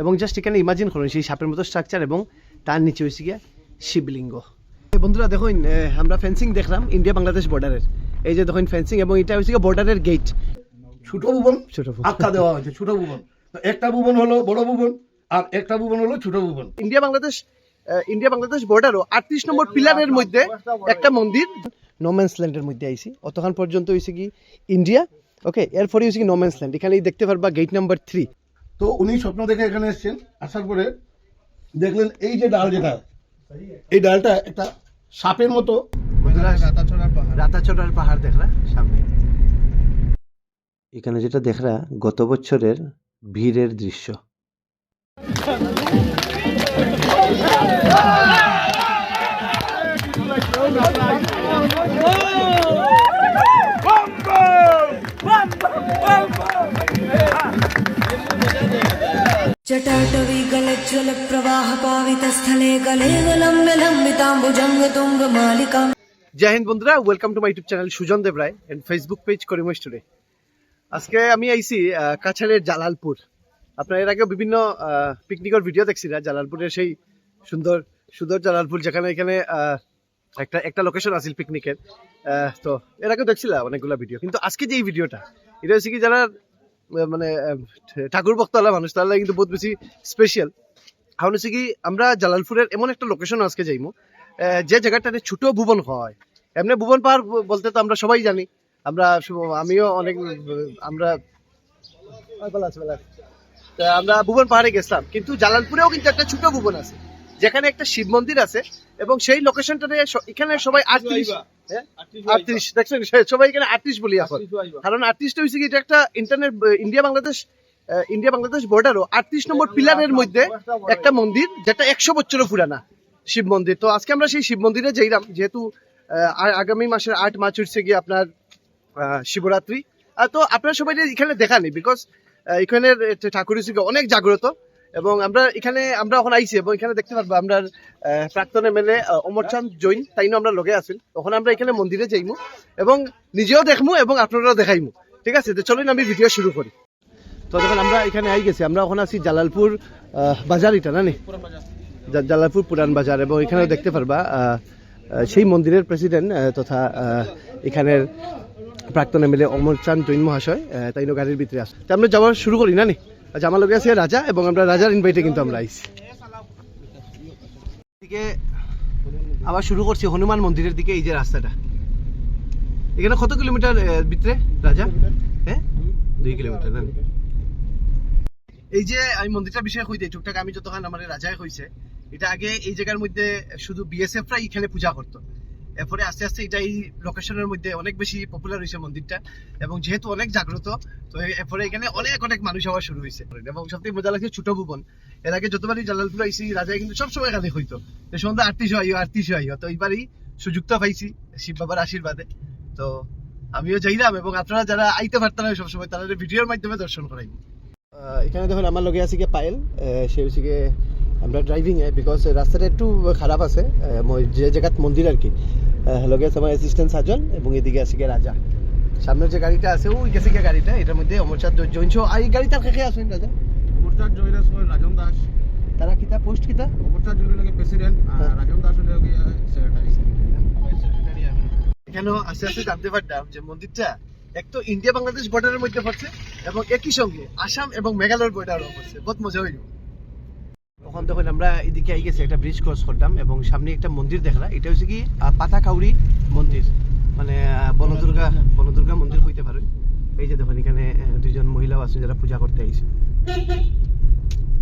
এবং জাস্ট এখানে ইমাজিন করুন সেই সাপের মতো স্ট্রাকচার এবং তার নিচে হয়েছে গিয়া শিবলিঙ্গ। এই বন্ধুরা দেখুন আমরা ফেন্সিং দেখলাম ইন্ডিয়া বাংলাদেশ বর্ডারের এই যে দেখুন ফেন্সিং এবং এটা গিয়ে বর্ডারের গেট ছোট ভুবন ছোট ভুবন। আখ্যা দেওয়া হয়েছে ছোট ভুবন। একটা ভুবন হলো বড় ভুবন আর একটা ভুবন হলো ছোট ভুবন। ইন্ডিয়া বাংলাদেশ ইন্ডিয়া বাংলাদেশ বর্ডারও আটত্রিশ নম্বর পিলারের মধ্যে একটা মন্দির। নোম্যান্স ল্যান্ডের মধ্যে আইছি অতক্ষণ পর্যন্ত হয়েছে কি ইন্ডিয়া ওকে এরপরে হয়েছে কি নোম্যান্স ল্যান্ড এখানেই দেখতে পারবা গেট নাম্বার থ্রি তো উনি স্বপ্ন দেখে এখানে এসছেন। আসার পরে দেখলেন এই যে ডাল যেটা এই ডালটা একটা সাপের মতো রাতাচড়ার পাহাড় দেখলা সামনে। এখানে যেটা দেখরা গত বছরের ভিড়ের দৃশ্য। জয় হিন্দ বন্ধুরা welcome to my YouTube channel Sujan Deb Roy and Facebook page Karimo studio আজকে আমি আইছি কাছাড়ের জালালপুর। আপনার এর আগেও বিভিন্ন পিকনিকের ভিডিও দেখছি না জালালপুরের সেই সুন্দর সুন্দর জালালপুর যেখানে এখানে একটা একটা লোকেশন আছিল পিকনিকের তো এর আগেও দেখছিলাম অনেকগুলো ভিডিও কিন্তু আজকে যে এই ভিডিওটা এটা হচ্ছে কি যারা মানে ঠাকুর ভক্তওয়ালা মানুষ, তাহলে কিন্তু বহুত বেশি স্পেশাল কারণ হচ্ছে কি, আমরা জালালপুরের এমন একটা লোকেশন আজকে যাইমু যে জায়গাটাতে ছোট ভুবন হয়। এমনি ভুবন পাহাড় বলতে তো আমরা সবাই জানি। আমরা আমিও অনেক, আমরা আমরা ভুবন পাহাড়ে গেছিলাম, কিন্তু জালালপুরেও কিন্তু একটা ছোট ভুবন আছে। যেখানে একটা শিব মন্দির আছে এবং সেই লোকেশনটাতে এখানে সবাই আটত্রিশ হ্যাঁ? আটত্রিশ দেখছেন? সবাই এখানে আটত্রিশ বলি এখন। কারণ আটত্রিশটা হয়েছে কি এটা একটা internet India Bangladesh India Bangladesh বর্ডারও আটত্রিশ নম্বর পিলারের মধ্যে একটা মন্দির যেটা একশো বছরও পুরানা শিব মন্দির। তো আজকে আমরা সেই শিব মন্দিরে যাইলাম যেহেতু আগামী মাসের আট মার্চ হচ্ছে গিয়ে আপনার শিবরাত্রি। তো আপনারা সবাই এখানে দেখা নেই বিকজ এখানের এ- ঠাকুর অনেক জাগ্রত। এবং আমরা এখানে, আমরা এখন আইছি এবং এখানে দেখতে পারব আমরা প্রাক্তন এমএলএ অমরচাঁদ জৈন, তাইনো আমরা লগে আছি। তখন আমরা এখানে মন্দিরে যাইমু এবং নিজেও দেখমু এবং আপনারাও দেখাইমু। ঠিক আছে? তো চলুন আমি ভিডিও শুরু করি। তো দেখুন, আমরা এখানে আই গেছি। আমরা এখন আছি জালালপুর বাজার এটা, না জালালপুর পুরান বাজার এবং এখানেও দেখতে পারবা সেই মন্দিরের প্রেসিডেন্ট তথা এখানের প্রাক্তন এমএলএ অমর চাঁদ জৈন মহাশয় তাইনো গাড়ির ভিতরে আসে আমরা যাওয়া শুরু করি, না নি? আচ্ছা আমার লগে আছে রাজা এবং আমরা রাজার ইনভাইটে কিন্তু আমরা আইছি। দিকে আবার শুরু করছি হনুমান মন্দিরের দিকে, এই যে রাস্তাটা। এখানে কত কিলোমিটার ভিতরে, রাজা? হ্যাঁ? দুই কিলোমিটার, না? এই যে আমি মন্দিরটার বিষয়ে কইতে, টুকটাক আমি যতক্ষণ আমার রাজায় হইছে এটা আগে এই জায়গার মধ্যে শুধু বিএসএফ রাই এখানে পূজা করতো। এরপরে আস্তে আস্তে এটা এই লোকেশনের মধ্যে অনেক বেশি পপুলার হয়েছে মন্দিরটা এবং যেহেতু অনেক জাগ্রত, তো এরপরে এখানে অনেক অনেক মানুষ হওয়া শুরু হয়েছে। এবং সবথেকে মজা লাগছে ছোট ভুবন। এর আগে যতবারই জালালপুর আইসি রাজায় কিন্তু সবসময় এখানে হইতো। যে সন্ধ্যা আটত্রিশ আইও আটত্রিশ আইও। তো এইবারই সুযোগটা পাইছি শিব বাবার আশীর্বাদে। তো আমিও যাইলাম এবং আপনারা যারা আইতে পারতেন সবসময়, তারা ভিডিওর মাধ্যমে দর্শন করাই এখানে দেখুন, আমার লগে আছে গিয়ে পায়েল। সে হচ্ছে গিয়ে আমরা ড্রাইভিং এ বিকজ রাস্তাটা একটু খারাপ আছে। যে জায়গাত মন্দির আর কি। লগে আছে আমার অ্যাসিস্ট্যান্ট সাজন এবং এদিকে আছে গিয়ে রাজা। সামনের যে গাড়িটা আছে ওই গেছে গিয়ে গাড়িটা এটার মধ্যে অমরচাঁদ জৈন সহ এই খেয়ে আসুন রাজা? অমরচাঁদ হয় রাজন দাস। তারা কিতা পোস্ট কিতা অমরচাঁদ জয়রাজ লাগে প্রেসিডেন্ট আর রাজন দাস হলে সেক্রেটারি আস্তে আস্তে জানতে পারলাম যে মন্দিরটা এক তো ইন্ডিয়া বাংলাদেশ বর্ডারের মধ্যে পড়ছে এবং একই সঙ্গে আসাম এবং মেঘালয়ের বর্ডারও পড়ছে। বহুত মজা হইল। তখন তখন আমরা এদিকে আই গেছি একটা ব্রিজ ক্রস করলাম এবং সামনে একটা মন্দির দেখলাম। এটা হচ্ছে কি আহ, পাতাকাউরি মন্দির। মানে বনদুর্গা বনদুর্গা মন্দির হইতে পারে। এই যে দেখুন এখানে দুইজন মহিলাও আছে যারা পূজা করতে আইছে।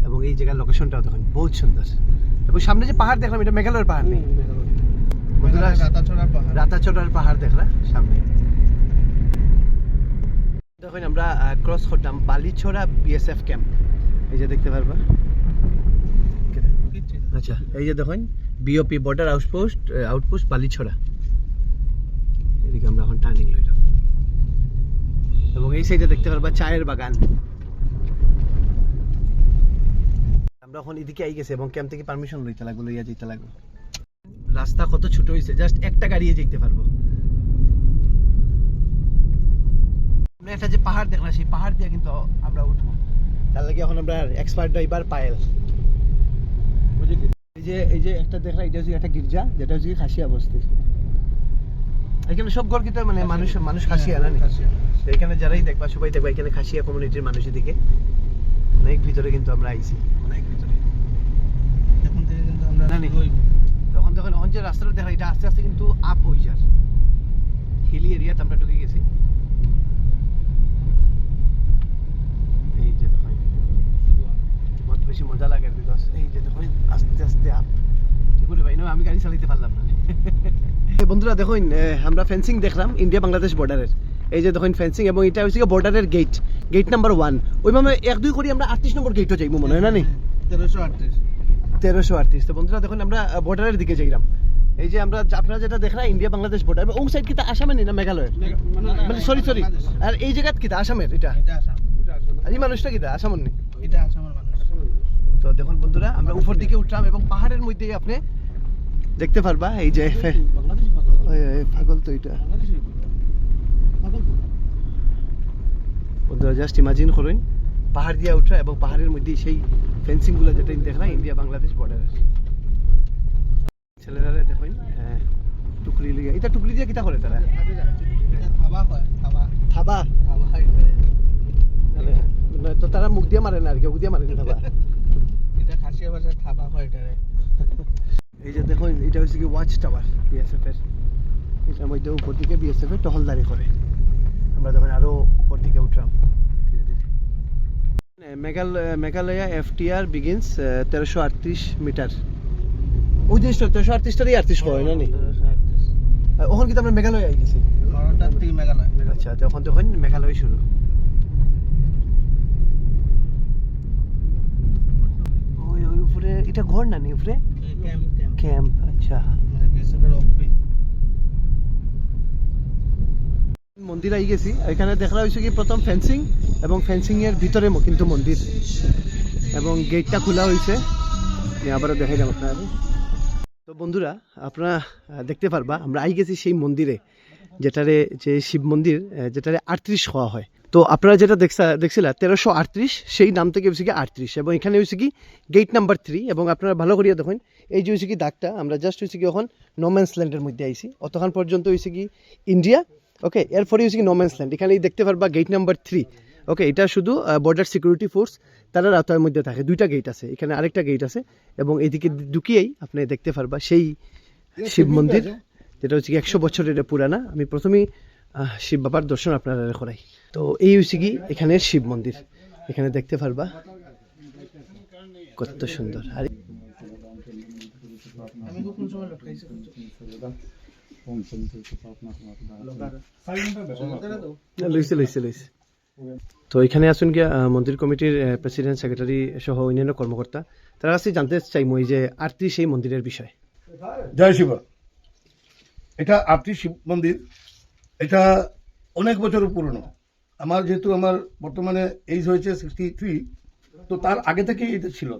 এবং এই জায়গার লোকেশনটাও দেখুন বহুত সুন্দর। এবং সামনে যে পাহাড় দেখলাম এটা মেঘালয়ের পাহাড় নেই? রাতাচড়ার পাহাড়। দেখলাম সামনে। দেখুন আমরা ক্রস করলাম বালিছড়া বিএসএফ ক্যাম্প এই যে দেখতে পারবা। আচ্ছা এই যে দেখুন BOP border outpost outpost Balichhara. এদিকে আমরা এখন টার্নিং লইলাম এবং এই সাইডে দেখতে পারবা চায়ের বাগান। আমরা এখন এদিকে আই গেছে এবং ক্যাম্প থেকে পারমিশন লইতে লাগবে, লইয়া যেতে লাগবে। রাস্তা কত ছোট হয়েছে জাস্ট একটা গাড়িয়ে যেতে পারব। আমরা একটা যে পাহাড় দেখলাম, সেই পাহাড় দিয়ে কিন্তু আমরা উঠবো। তার লাগে এখন আমরা এক্সপার্ট ড্রাইভার পায়েল। এই যে এই যে একটা দেখলা এটা হচ্ছে একটা গির্জা যেটা হচ্ছে খাসিয়া বস্তি। এখানে সব ঘর কিন্তু মানে মানুষ মানুষ খাসিয়া না এখানে যারাই দেখবা সবাই দেখবা এখানে খাসিয়া কমিউনিটির মানুষের দিকে অনেক ভিতরে কিন্তু আমরা আইছি। অনেক ভিতরে। এখন থেকে কিন্তু আমরা তখন অন যে রাস্তাটা দেখা এটা আস্তে আস্তে কিন্তু আপ হয়ে যায় হিলি এরিয়াতে আমরা ঢুকে গেছি এই যে দেখুন বহুত বেশি মজা লাগে বিকজ এই যে দেখুন আস্তে আস্তে আপ ঠিক বলে ভাই না আমি গাড়ি চালাইতে পারলাম না এই বন্ধুরা দেখুন আমরা ফেন্সিং দেখলাম ইন্ডিয়া বাংলাদেশ বর্ডারের এই যে দেখুন ফেন্সিং এবং এটা হচ্ছে বর্ডারের গেট গেট নাম্বার ওয়ান ওইভাবে এক দুই করে আমরা আটত্রিশ নম্বর গেটও যাইবো মনে হয় না নি? তেরোশো আটত্রিশ। তেরোশো আটত্রিশ তো বন্ধুরা দেখুন আমরা বর্ডারের দিকে যাইলাম। এই যে আমরা আপনারা যেটা দেখলাম ইন্ডিয়া বাংলাদেশ বর্ডার ও সাইড কিতা? আসামের নি না মেঘালয়ের? মানে সরি সরি আর এই জায়গাত কিতা? আসামের এটা। এটা আর এই মানুষটা কিতা? আসামের নি। এটা আসামের মানুষ। তো দেখুন বন্ধুরা আমরা উপর দিকে উঠলাম এবং পাহাড়ের মধ্যেই আপনি দেখতে পারবা এই যে পাগল তো। এটা। বন্ধুরা জাস্ট ইমাজিন করুন পাহাড় দিয়ে উঠা এবং পাহাড়ের মধ্যে সেই ফেন্সিংগুলো যেটা দেখলাম ইন্ডিয়া বাংলাদেশ বর্ডারের ছেলেরা দেখুন হ্যাঁ টুকরি লিগে এটা টুকরি দিয়ে কিতা করে তারা? থাবা তো তারা মুখ দিয়ে মারে না আর কি মুখ দিয়ে মারে না থাবা? এটা খাসিয়া ভাষায় থাবা হয় দেখুন এটা হচ্ছে কি ওয়াচ টাওয়ার বিএসএফ এর এটার মধ্যে উপর দিকে বিএসএফ এর টহলদারি করে। আমরা দেখুন আরও উপর দিকে উঠলাম ধীরে ধীরে। মেঘাল মেঘালয়া এফটিআর বিগিনস তেরোশো আটত্রিশ মিটার। ওই জিনিসটা তেরোশো আটত্রিশটারই আটত্রিশ হয় না নি? আহ, কিন্তু আমরা মেঘালয় আই গেছি মেঘালয়। আচ্ছা তখন তখন মেঘালয় শুরু। ওই ওই উপরে এটা ঘর না নি উপরে? ক্যাম্প আচ্ছা। মানে অফিস মন্দির আই গেছি। এখানে দেখা হয়েছে কি প্রথম ফেন্সিং এবং ফেন্সিং এর ভিতরে কিন্তু মন্দির এবং গেটটা খোলা হয়েছে আবারও দেখাই যাব আপনার তো বন্ধুরা আপনারা দেখতে পারবা আমরা আই গেছি সেই মন্দিরে যেটারে যে শিব মন্দির যেটারে আটত্রিশ হওয়া হয়। তো আপনারা যেটা দেখছা দেখছিলা তেরোশো আটত্রিশ সেই নাম থেকে হয়েছে কি আটত্রিশ এবং এখানে হচ্ছে কি গেট নাম্বার থ্রি এবং আপনারা ভালো করিয়া দেখুন এই যে হচ্ছে কি দাগটা আমরা জাস্ট হচ্ছে কি এখন নোম্যান্স ল্যান্ডের মধ্যে আইছি অতক্ষণ পর্যন্ত হয়েছে কি ইন্ডিয়া ওকে এরপরে হচ্ছে কি নোম্যান্স ল্যান্ড এখানেই দেখতে পারবা গেট নাম্বার থ্রি ওকে এটা শুধু বর্ডার সিকিউরিটি ফোর্স তারা রাতার মধ্যে থাকে দুইটা গেট আছে এখানে আরেকটা গেট আছে এবং এইদিকে ঢুকিয়েই আপনি দেখতে পারবা সেই শিব মন্দির যেটা হচ্ছে কি একশো বছরের পুরানা আমি প্রথমেই শিব বাবার দর্শন আপনারা করাই। তো এই হচ্ছে কি এখানের শিব মন্দির। এখানে দেখতে পারবা কত সুন্দর। আর লইছে লইছে লইছে। তো এখানে আসুন গিয়া আহ, মন্দির কমিটির প্রেসিডেন্ট সেক্রেটারি সহ অন্যান্য কর্মকর্তা। তারা কাছে জানতে চাই মই যে আরতি সেই মন্দিরের বিষয়। জয় শিব। এটা আপটি শিব মন্দির। এটা অনেক বছর পুরনো। আমার যেহেতু আমার বর্তমানে এইজ হয়েছে সিক্সটি থ্রি তো তার আগে থেকেই এটা ছিল।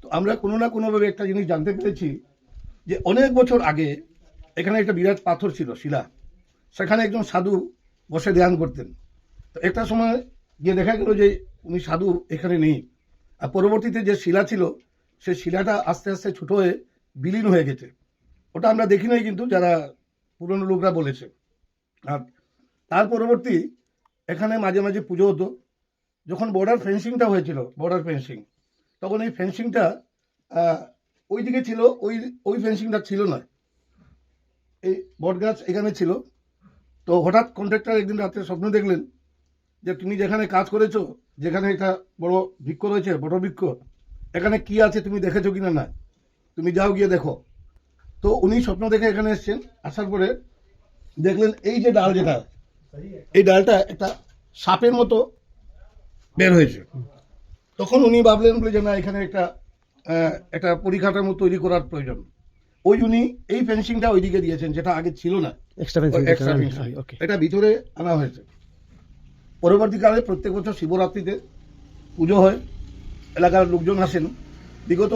তো আমরা কোনো না কোনোভাবে একটা জিনিস জানতে পেরেছি যে অনেক বছর আগে এখানে একটা বিরাট পাথর ছিল, শিলা। সেখানে একজন সাধু বসে ধ্যান করতেন। তো একটা সময় গিয়ে দেখা গেল যে উনি সাধু এখানে নেই। আর পরবর্তীতে যে শিলা ছিল, সে শিলাটা আস্তে আস্তে ছোট হয়ে বিলীন হয়ে গেছে। ওটা আমরা দেখি নাই কিন্তু যারা পুরনো লোকরা বলেছে। আর তার পরবর্তী এখানে মাঝে মাঝে পুজো হতো। যখন বর্ডার ফেন্সিংটা হয়েছিল বর্ডার ফেন্সিং তখন এই ফেন্সিংটা ওই দিকে ছিল, ওই ওই ফেন্সিংটা ছিল না। এই বট গাছ এখানে ছিল। তো হঠাৎ কন্ট্রাক্টর একদিন রাত্রে স্বপ্ন দেখলেন যে, তুমি যেখানে কাজ করেছ, যেখানে একটা বড় বৃক্ষ রয়েছে বড় বৃক্ষ এখানে কি আছে তুমি দেখেছ কিনা না? তুমি যাও গিয়ে দেখো। তো উনি স্বপ্ন দেখে এখানে এসেছেন। আসার পরে দেখলেন, এই যে ডাল যেটা এই ডালটা একটা সাপের মতো বের হয়েছে। তখন উনি ভাবলেন বলে যে না এখানে একটা একটা পরিকাঠামো তৈরি করার প্রয়োজন। ওই উনি এই ফেন্সিংটা ওইদিকে দিয়েছেন যেটা আগে ছিল না। ওই এটা ভিতরে আনা হয়েছে। পরবর্তীকালে প্রত্যেক বছর শিবরাত্রিতে পুজো হয় এলাকার লোকজন আসেন। বিগত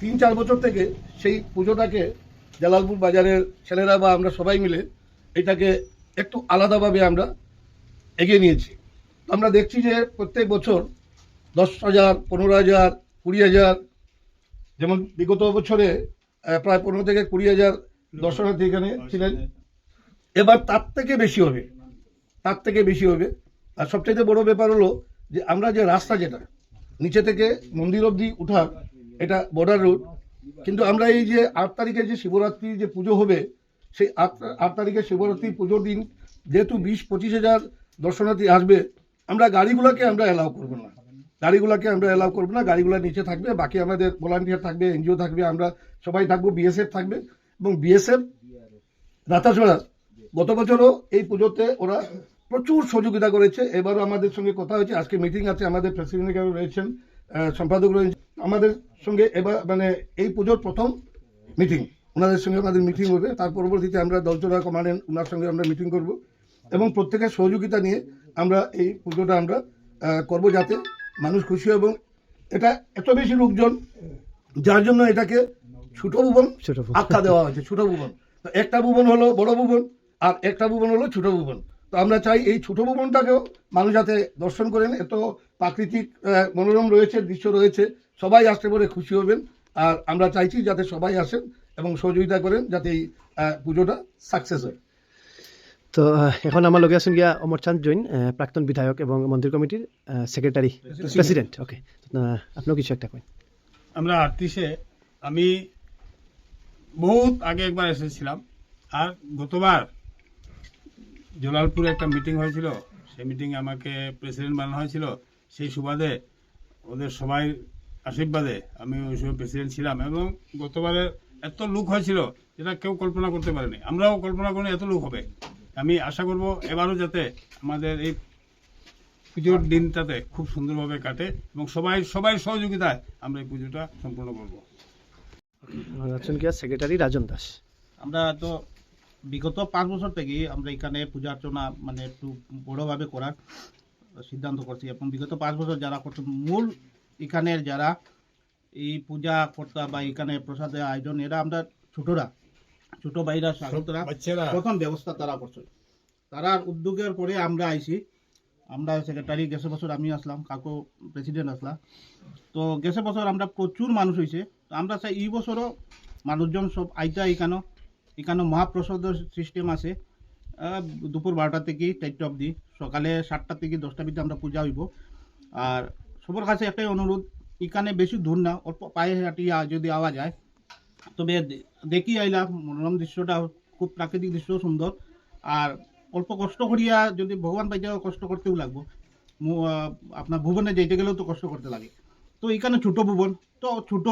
তিন চার বছর থেকে সেই পুজোটাকে জালালপুর বাজারের ছেলেরা বা আমরা সবাই মিলে এটাকে একটু আলাদাভাবে আমরা এগিয়ে নিয়েছি। আমরা দেখছি যে প্রত্যেক বছর দশ হাজার, পনেরো হাজার, কুড়ি হাজার, যেমন বিগত বছরে প্রায় পনেরো থেকে কুড়ি হাজার দর্শনার্থী এখানে ছিলেন। এবার তার থেকে বেশি হবে। তার থেকে বেশি হবে। আর সবচেয়ে বড় ব্যাপার হলো যে আমরা যে রাস্তা যেটা, নিচে থেকে মন্দির অবধি উঠার, এটা বর্ডার রোড কিন্তু আমরা এই যে আট তারিখে যে শিবরাত্রি যে পুজো হবে সেই আট আট তারিখে শিবরাত্রি পুজোর দিন, যেহেতু বিশ, পঁচিশ হাজার দর্শনার্থী আসবে, আমরা গাড়িগুলোকে আমরা অ্যালাউ করব না। গাড়িগুলোকে আমরা অ্যালাউ করব না, গাড়িগুলো নিচে থাকবে, বাকি আমাদের ভলান্টিয়ার থাকবে এনজিও থাকবে, আমরা সবাই থাকব বিএসএফ থাকবে, এবং বিএসএফ রাতাছড়া গত বছরও এই পুজোতে ওরা প্রচুর সহযোগিতা করেছে। এবারও আমাদের সঙ্গে কথা হয়েছে, আজকে মিটিং আছে, আমাদের প্রেসিডেন্ট রয়েছেন সম্পাদক রয়েছেন। আমাদের সঙ্গে এবার মানে এই পুজোর প্রথম মিটিং ওনাদের সঙ্গে আমাদের মিটিং হবে। তার পরবর্তীতে আমরা দলচরা কমান্ডেন্ট ওনার সঙ্গে আমরা মিটিং করব। এবং প্রত্যেকের সহযোগিতা নিয়ে আমরা এই পুজোটা আমরা করব যাতে মানুষ খুশি হয় এবং এটা এত বেশি লোকজন যার জন্য এটাকে ছোট ভুবন আখ্যা দেওয়া হয়েছে ছোট ভুবন। তো একটা ভুবন হলো বড় ভুবন আর একটা ভুবন হলো ছোট ভুবন। তো আমরা চাই এই ছোট ভুবনটাকেও মানুষ যাতে দর্শন করেন এত প্রাকৃতিক মনোরম রয়েছে দৃশ্য রয়েছে সবাই আসতে পারে খুশি হবেন। আর আমরা চাইছি যাতে সবাই আসেন। এবং সহযোগিতা করেন যাতে এই পুজোটা সাকসেস হয়। তো এখন আমার লগে আছেন গিয়া অমর চাঁদ জৈন প্রাক্তন বিধায়ক এবং মন্দির কমিটির সেক্রেটারি প্রেসিডেন্ট ওকে আপনিও কিছু একটা কইন। আমরা আটত্রিশে আমি বহুত আগে একবার এসেছিলাম আর গতবার জলালপুরে একটা মিটিং হয়েছিল সেই মিটিংয়ে আমাকে প্রেসিডেন্ট বানানো হয়েছিল সেই সুবাদে ওদের সবাই আশীর্বাদে আমি ওই সময় প্রেসিডেন্ট ছিলাম এবং গতবারে এত লোক হয়েছিল যেটা কেউ কল্পনা করতে পারেনি। আমরাও কল্পনা করি এত লোক হবে। আমি আশা করব এবারও যাতে আমাদের এই পুজোর দিনটাতে খুব সুন্দরভাবে কাটে এবং সবাই সবাই সহযোগিতায় আমরা এই পুজোটা সম্পূর্ণ করব। গিয়া সেক্রেটারি রাজন দাস। আমরা তো বিগত পাঁচ বছর থেকে আমরা এখানে পূজা অর্চনা মানে একটু বড়োভাবে করার সিদ্ধান্ত করছি। এবং বিগত পাঁচ বছর যারা করছে মূল এখানের যারা এই পূজা কর্তা বা এখানে প্রসাদের আয়োজন এরা আমরা ছোটরা ছোট ভাইরা স্বাগতরা। প্রথম ব্যবস্থা তারা করছে। তারার উদ্যোগের পরে আমরা আইছি। আমরা সেক্রেটারি গেছে বছর আমি আসলাম কাকু প্রেসিডেন্ট আসলাম তো গেছে বছর আমরা প্রচুর মানুষ হয়েছে তো আমরা চাই এই বছরও মানুষজন সব আইতা এখানো এখানে মহাপ্রসাদের সিস্টেম আছে। দুপুর বারোটা থেকে চারটা অবধি। সকালে সাতটা থেকে দশটা অবধি আমরা পূজা হইব। আর সবার কাছে একটাই অনুরোধ এখানে বেশি দূর না, অল্প পায়ে হাঁটি যদি আওয়া যায়। তবে দেখি আইলাম, মনোরম দৃশ্যটা খুব প্রাকৃতিক দৃশ্য, সুন্দর। আর অল্প কষ্ট করিয়া যদি ভগবান পাইতে কষ্ট করতেও লাগবো। আপনার ভুবনে যেতে গেলেও তো কষ্ট করতে লাগে। তো এখানে ছোট ভুবন। তো ছোট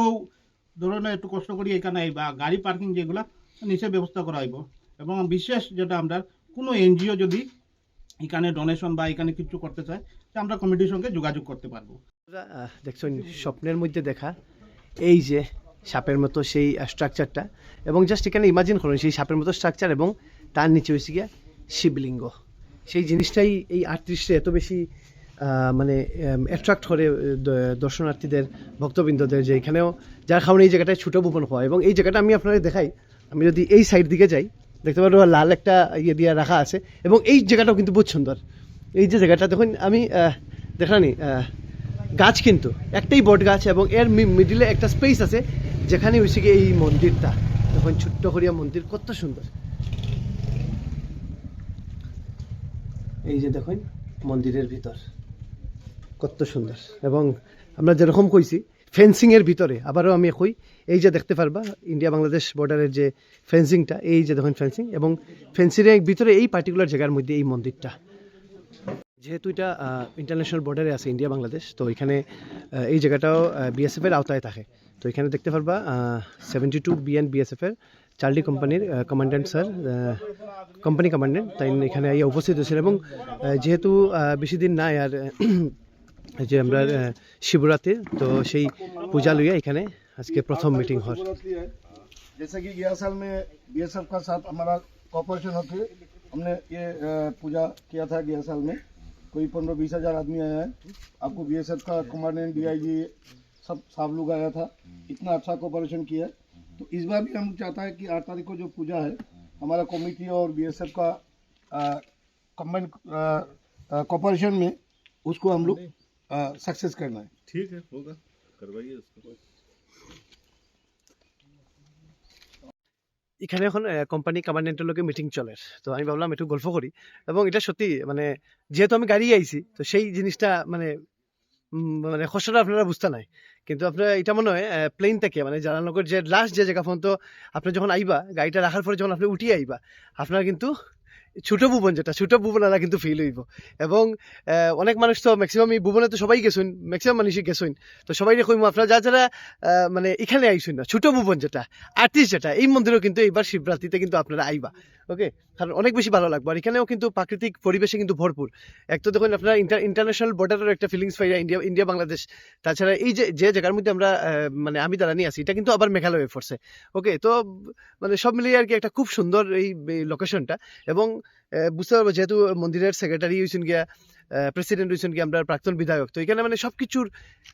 ধরনের একটু কষ্ট করি এখানে আইবা। গাড়ি পার্কিং যেগুলা, নিচে ব্যবস্থা করা হইব। এবং বিশেষ যেটা আমরা, কোনো এনজিও যদি এখানে ডোনেশন বা এখানে কিছু করতে চায় আমরা কমিটির সঙ্গে যোগাযোগ করতে পারব। দেখছেন স্বপ্নের মধ্যে দেখা, এই যে সাপের মতো সেই স্ট্রাকচারটা এবং জাস্ট এখানে ইমাজিন করুন সেই সাপের মতো স্ট্রাকচার এবং তার নিচে হয়েছে গিয়া শিবলিঙ্গ। সেই জিনিসটাই এই আটত্রিশে এত বেশি মানে অ্যাট্রাক্ট করে দর্শনার্থীদের, ভক্তবৃন্দদের যে এখানেও যার কারণে এই জায়গাটায় ছোটো ভুবন হয় এবং এই জায়গাটা আমি আপনাদের দেখাই। আমি যদি এই সাইড দিকে যাই, দেখতে পারব লাল একটা ইয়ে দিয়ে রাখা আছে এবং এই জায়গাটাও কিন্তু বহুত সুন্দর। এই যে জায়গাটা দেখুন, আমি দেখানি গাছ কিন্তু, একটাই বট গাছ এবং এর মিডিলে একটা স্পেস আছে, যেখানে হয়েছে গিয়ে এই মন্দিরটা তখন ছোট্ট করিয়া মন্দির, কত সুন্দর। এই যে দেখুন, মন্দিরের ভিতর, কত সুন্দর। এবং আমরা যেরকম কইছি ফেন্সিং এর ভিতরে, আবারও আমি কই, এই যে দেখতে পারবা, ইন্ডিয়া বাংলাদেশ বর্ডারের যে ফেন্সিংটা এই যে দেখুন ফেন্সিং এবং ফেন্সিংয়ের ভিতরে এই পার্টিকুলার জায়গার মধ্যে এই মন্দিরটা। যেহেতু এটা ইন্টারন্যাশনাল বর্ডারে আছে ইন্ডিয়া বাংলাদেশ তো এখানে আহ, এই জায়গাটাও বিএসএফ এর আওতায় থাকে তো এখানে দেখতে পারবা সেভেন্টি টু বিএন বিএসএফ এর চার্লি কোম্পানির কমান্ড্যান্ট স্যার কোম্পানি কমান্ড্যান্ট তাই এখানে এই উপস্থিত হয়েছিল এবং আহ, যেহেতু আহ, বেশি দিন নাই আর আহ, যে আমরা আহ, শিবরাত্রি তো সেই পূজা লইয়া এখানে আজকে প্রথম মিটিং হওয়ার शिवरात्रि है जैसे कि गया साल में बीएसएफ का साथ हमारा कॉपरेशन होते हमने ये अ, पूजा किया था गया साल में कोई पंद्रह बीस हज़ार आदमी आया है। आपको बीएसएफ का कमांडेंट डीआईजी सब सब लोग आया था। इतना अच्छा कॉपरेशन किया है। तो इस बार भी हम चाहता है कि आठ तारीख को जो पूजा है, हमारा कमेटी और बी बीएसएफ का कम्बाइन कॉपरेशन में उसको हम लोग सक्सेस करना है। ठीक है, होगा। करवाइए उसको। এখানে এখন কোম্পানি কমান্ডেন্টের লোকে মিটিং চলে। তো আমি ভাবলাম একটু গল্প করি। এবং এটা সত্যি মানে যেহেতু আমি গাড়ি আইছি, তো সেই জিনিসটা মানে মানে খসড়া আপনারা বুঝতে নাই। কিন্তু আপনার, এটা মনে হয় প্লেন থেকে মানে জালানগর যে লাস্ট যে জায়গা পর্যন্ত আপনি যখন আইবা, গাড়িটা রাখার পরে যখন আপনি উঠিয়ে আইবা, আপনার কিন্তু ছোট ভুবন যেটা, ছোট আলা কিন্তু ফিল হইব। এবং অনেক মানুষ তো ম্যাক্সিমাম এই ভুবনে তো সবাই গেছেন ম্যাক্সিমাম মানুষই গেছেন। তো সবাই কইমু, আপনারা যা যারা মানে এখানে আইসুন না, ছোট ভুবন যেটা আর্টিস্ট যেটা, এই মন্দিরেও কিন্তু এইবার শিবরাত্রিতে কিন্তু আপনারা আইবা। ওকে কারণ অনেক বেশি ভালো লাগবে। আর এখানেও কিন্তু প্রাকৃতিক পরিবেশে কিন্তু ভরপুর। এক তো দেখুন, আপনার আপনারা ইন্টারন্যাশনাল বর্ডারের একটা ফিলিংস পাই, ইন্ডিয়া ইন্ডিয়া, বাংলাদেশ। তাছাড়া এই যে যে জায়গার মধ্যে আমরা মানে আমি দাঁড়ানি আছি, এটা কিন্তু আবার মেঘালয়ে পড়ছে ওকে তো মানে সব মিলিয়ে আর কি একটা খুব সুন্দর এই লোকেশনটা এবং বুঝতে পারব যেহেতু মন্দিরের সেক্রেটারি হয়েছেন গিয়া প্রেসিডেন্ট হয়েছেন গিয়া আমরা প্রাক্তন বিধায়ক। তো এখানে মানে সব কিছুর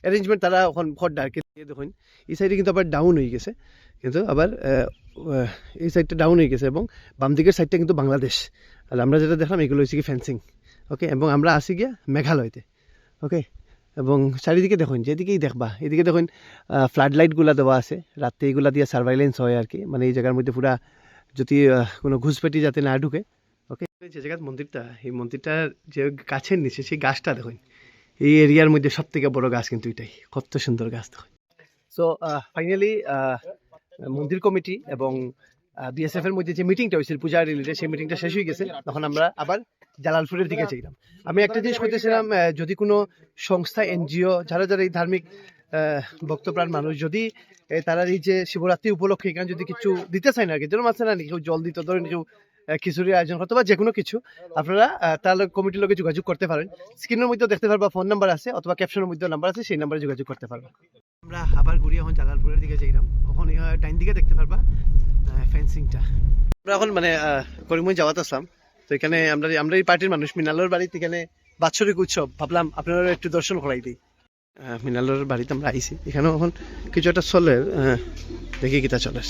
অ্যারেঞ্জমেন্ট তারা এখন ফর্ডা আর কি। দেখুন, এই সাইডে কিন্তু আবার ডাউন হয়ে গেছে। কিন্তু আবার এই সাইডটা ডাউন হয়ে গেছে এবং বাম দিকের সাইডটা কিন্তু বাংলাদেশ। আর আমরা যেটা দেখলাম, এগুলো হচ্ছে কি ফেন্সিং ওকে এবং আমরা আসি গিয়া মেঘালয়তে ওকে এবং চারিদিকে দেখুন, যেদিকেই দেখবা, এদিকে দেখুন ফ্লাড লাইটগুলো দেওয়া আছে। রাত্রে এইগুলা দিয়ে সার্ভাইলেন্স হয় আর কি। মানে এই জায়গার মধ্যে পুরা যদি কোনো ঘুষপেটি যাতে না ঢুকে ওকে যে জায়গার মন্দিরটা, এই মন্দিরটার যে গাছের নিচে, সেই গাছটা দেখুন, এই এরিয়ার মধ্যে সব থেকে বড় গাছ কিন্তু এটাই। কত সুন্দর গাছ দেখুন। সো ফাইনালি মন্দির কমিটি এবং বিএসএফ এর মধ্যে যে মিটিংটা হয়েছিল পূজা রিলেটেড সেই মিটিংটা শেষ হয়ে গেছে। তখন আমরা আবার জালালপুরের দিকে চাইলাম আমি একটা জিনিস করতেছিলাম যদি কোনো সংস্থা, এনজিও, যারা যারা এই ধার্মিক ভক্তপ্রাণ মানুষ, যদি তারা এই যে শিবরাত্রি উপলক্ষে এখানে যদি কিছু দিতে চায় না আর কি যেরকম আছে না কেউ জল দিত, ধরেন কেউ খিচুড়ির আয়োজন করতে বা যে কোনো কিছু আপনারা তার কমিটির লোকে যোগাযোগ করতে পারেন। স্ক্রিনের মধ্যে দেখতে পারবা ফোন নাম্বার আছে অথবা ক্যাপশনের মধ্যে নাম্বার আছে সেই নাম্বারে যোগাযোগ করতে পারবা। আমরা আবার ঘুরে এখন জালালপুরের দিকে যাইলাম। ওখানে ডাইন দিকে দেখতে পারবা ফেন্সিংটা আমরা এখন মানে করিমগঞ্জ যাওয়াত আসলাম। তো এখানে আমরা আমরা এই পার্টির মানুষ মিনালোর বাড়িতে এখানে বাৎসরিক উৎসব। ভাবলাম আপনারা একটু দর্শন করাই দিই। মিনালোর বাড়িতে আমরা আইছি। এখানেও এখন কিছু একটা চলে আহ, দেখি কিতা চলে।